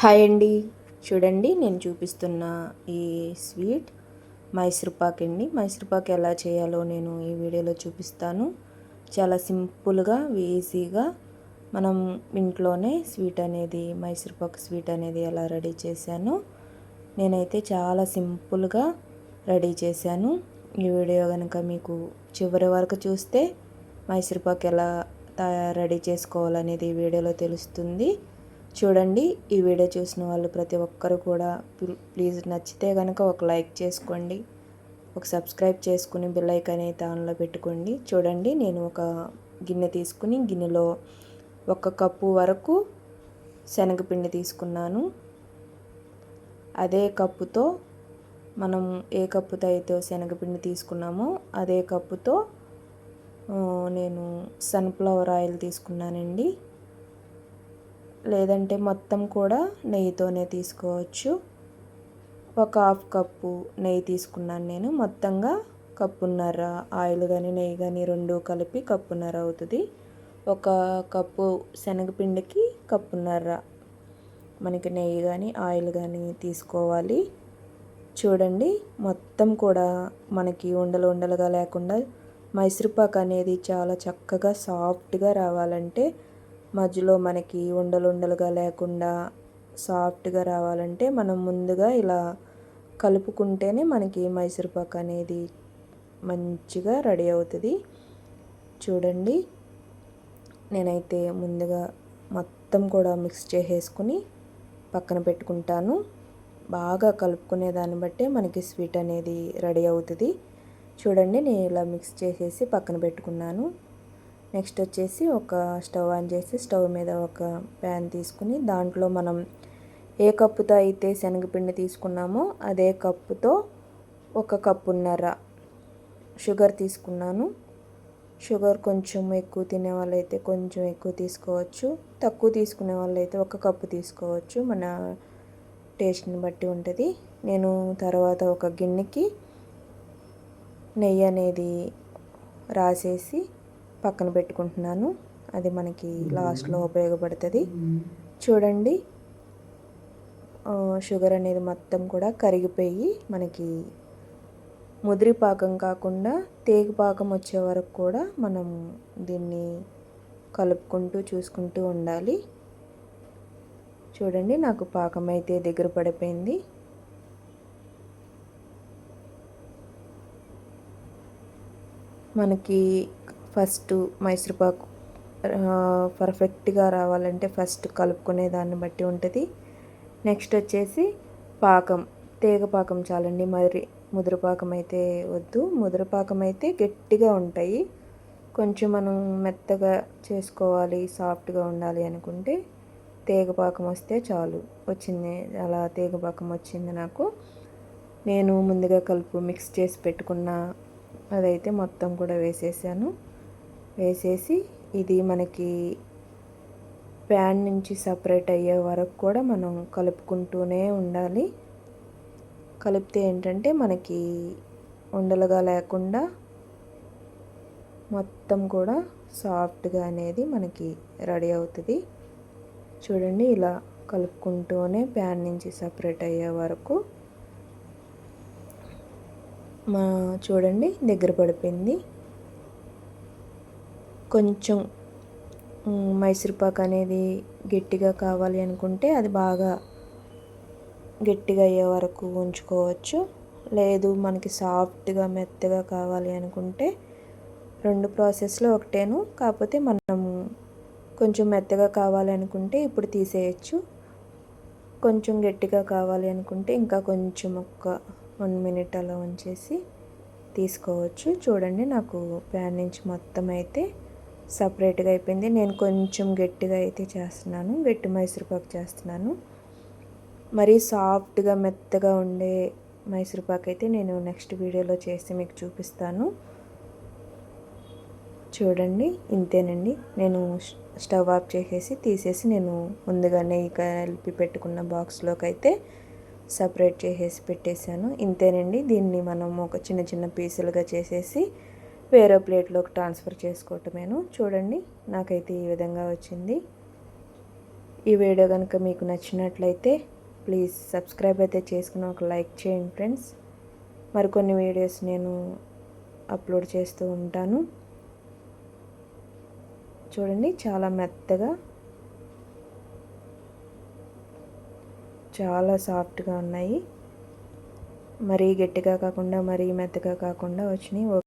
Hi అండి. చూడండి నేను చూపిస్తున్న ఈ స్వీట్ మైసూర్పాక్ అండి. మైసూర్పాక్ ఎలా చేయాలో నేను ఈ వీడియోలో చూపిస్తాను. చాలా సింపుల్గా ఈజీగా మనం ఇంట్లోనే స్వీట్ అనేది మైసూర్పాక్ స్వీట్ అనేది ఎలా రెడీ చేశాను నేనైతే చాలా సింపుల్గా రెడీ చేశాను. ఈ వీడియో కనుక మీకు చివరి వరకు చూస్తే మైసూర్పాక్ ఎలా రెడీ చేసుకోవాలనేది ఈ వీడియోలో తెలుస్తుంది. చూడండి. ఈ వీడియో చూసిన వాళ్ళు ప్రతి ఒక్కరు కూడా ప్లీజ్ నచ్చితే కనుక ఒక లైక్ చేసుకోండి. ఒక సబ్స్క్రైబ్ చేసుకుని బిల్ అనేది అయితే ఆన్లో పెట్టుకోండి. చూడండి నేను ఒక గిన్నె తీసుకుని గిన్నెలో ఒక కప్పు వరకు శనగపిండి తీసుకున్నాను. అదే కప్పుతో మనం ఏ కప్పుతో అయితే శనగపిండి తీసుకున్నామో అదే కప్పుతో నేను సన్ఫ్లవర్ ఆయిల్ తీసుకున్నానండి. లేదంటే మొత్తం కూడా నెయ్యితోనే తీసుకోవచ్చు. ఒక హాఫ్ కప్పు నెయ్యి తీసుకున్నాను నేను. మొత్తంగా కప్పున్నర ఆయిల్ కానీ నెయ్యి కానీ రెండు కలిపి కప్పున్నర అవుతుంది. ఒక కప్పు శనగపిండికి కప్పున్నర మనకి నెయ్యి కానీ ఆయిల్ కానీ తీసుకోవాలి. చూడండి మొత్తం కూడా మనకి ఉండలు ఉండలుగా లేకుండా మైసూర్పాక్ అనేది చాలా చక్కగా సాఫ్ట్గా రావాలంటే మధ్యలో మనకి ఉండలుండలుగా లేకుండా సాఫ్ట్గా రావాలంటే మనం ముందుగా ఇలా కలుపుకుంటేనే మనకి మైసూర్పాక్ అనేది మంచిగా రెడీ అవుతుంది. చూడండి. నేనైతే ముందుగా మొత్తం కూడా మిక్స్ చేసేసుకుని పక్కన పెట్టుకుంటాను. బాగా కలుపుకునే దాన్ని బట్టే మనకి స్వీట్ అనేది రెడీ అవుతుంది. చూడండి నేను ఇలా మిక్స్ చేసేసి పక్కన పెట్టుకున్నాను. నెక్స్ట్ వచ్చేసి ఒక స్టవ్ ఆన్ చేసి స్టవ్ మీద ఒక ప్యాన్ తీసుకుని దాంట్లో మనం ఏ కప్పుతో అయితే శనగపిండి తీసుకున్నామో అదే కప్పుతో ఒక కప్పున్నర షుగర్ తీసుకున్నాను. షుగర్ కొంచెం ఎక్కువ తినే వాళ్ళైతే కొంచెం ఎక్కువ తీసుకోవచ్చు. తక్కువ తీసుకునే వాళ్ళైతే ఒక కప్పు తీసుకోవచ్చు. మన టేస్ట్ని బట్టి ఉంటుంది. నేను తర్వాత ఒక గిన్నెకి నెయ్యి అనేది రాసేసి పక్కన పెట్టుకుంటున్నాను. అది మనకి లాస్ట్లో ఉపయోగపడుతుంది. చూడండి. షుగర్ అనేది మొత్తం కూడా కరిగిపోయి మనకి ముదిరి పాకం కాకుండా తేగ పాకం వచ్చే వరకు కూడా మనం దీన్ని కలుపుకుంటూ చూసుకుంటూ ఉండాలి. చూడండి నాకు పాకం అయితే దగ్గర పడిపోయింది. మనకి ఫస్ట్ మైసూర్పాకు పర్ఫెక్ట్గా రావాలంటే ఫస్ట్ కలుపుకునే దాన్ని బట్టి ఉంటుంది. నెక్స్ట్ వచ్చేసి పాకం. తేగ పాకం చాలండి. మరి ముద్రపాకం అయితే వద్దు. ముద్రపాకం అయితే గట్టిగా ఉంటాయి. కొంచెం మనం మెత్తగా చేసుకోవాలి సాఫ్ట్గా ఉండాలి అనుకుంటే తీగపాకం వస్తే చాలు. వచ్చింది అలా తీగపాకం వచ్చింది నాకు. నేను ముందుగా కలుపు మిక్స్ చేసి పెట్టుకున్న అదైతే మొత్తం కూడా వేసేసాను. వేసేసి ఇది మనకి ప్యాన్ నుంచి సపరేట్ అయ్యే వరకు కూడా మనం కలుపుకుంటూనే ఉండాలి. కలిపితే ఏంటంటే మనకి ఉండలుగా లేకుండా మొత్తం కూడా సాఫ్ట్గా అనేది మనకి రెడీ అవుతుంది. చూడండి ఇలా కలుపుకుంటూనే ప్యాన్ నుంచి సపరేట్ అయ్యే వరకు మా చూడండి దగ్గర పడిపోయింది. కొంచెం మైసూర్పాక్ అనేది గట్టిగా కావాలి అనుకుంటే అది బాగా గట్టిగా అయ్యే వరకు ఉంచుకోవచ్చు. లేదు మనకి సాఫ్ట్గా మెత్తగా కావాలి అనుకుంటే రెండు ప్రాసెస్లో ఒకటేను. కాకపోతే మనం కొంచెం మెత్తగా కావాలి అనుకుంటే ఇప్పుడు తీసేయచ్చు. కొంచెం గట్టిగా కావాలి అనుకుంటే ఇంకా కొంచెం ఒక్క వన్ మినిట్ అలా ఉంచేసి తీసుకోవచ్చు. చూడండి నాకు ప్యాన్ నుంచి మొత్తం అయితే సపరేట్గా అయిపోయింది. నేను కొంచెం గట్టిగా అయితే చేస్తున్నాను. గట్టి మైసూరుపాకు చేస్తున్నాను. మరీ సాఫ్ట్గా మెత్తగా ఉండే మైసూరుపాకు అయితే నేను నెక్స్ట్ వీడియోలో చేసి మీకు చూపిస్తాను. చూడండి ఇంతేనండి. నేను స్టవ్ ఆఫ్ చేసేసి తీసేసి నేను ముందుగానే కలిపి పెట్టుకున్న బాక్స్లోకి అయితే సపరేట్ చేసేసి పెట్టేశాను. ఇంతేనండి. దీన్ని మనం ఒక చిన్న చిన్న పీసులుగా చేసేసి వేరే ప్లేట్లోకి ట్రాన్స్ఫర్ చేసుకోవటమేను. చూడండి నాకైతే ఈ విధంగా వచ్చింది. ఈ వీడియో కనుక మీకు నచ్చినట్లయితే ప్లీజ్ సబ్స్క్రైబ్ అయితే చేసుకుని ఒక లైక్ చేయండి ఫ్రెండ్స్. మరికొన్ని వీడియోస్ నేను అప్లోడ్ చేస్తూ ఉంటాను. చూడండి చాలా మెత్తగా చాలా సాఫ్ట్గా ఉన్నాయి. మరీ గట్టిగా కాకుండా మరీ మెత్తగా కాకుండా వచ్చినాయి.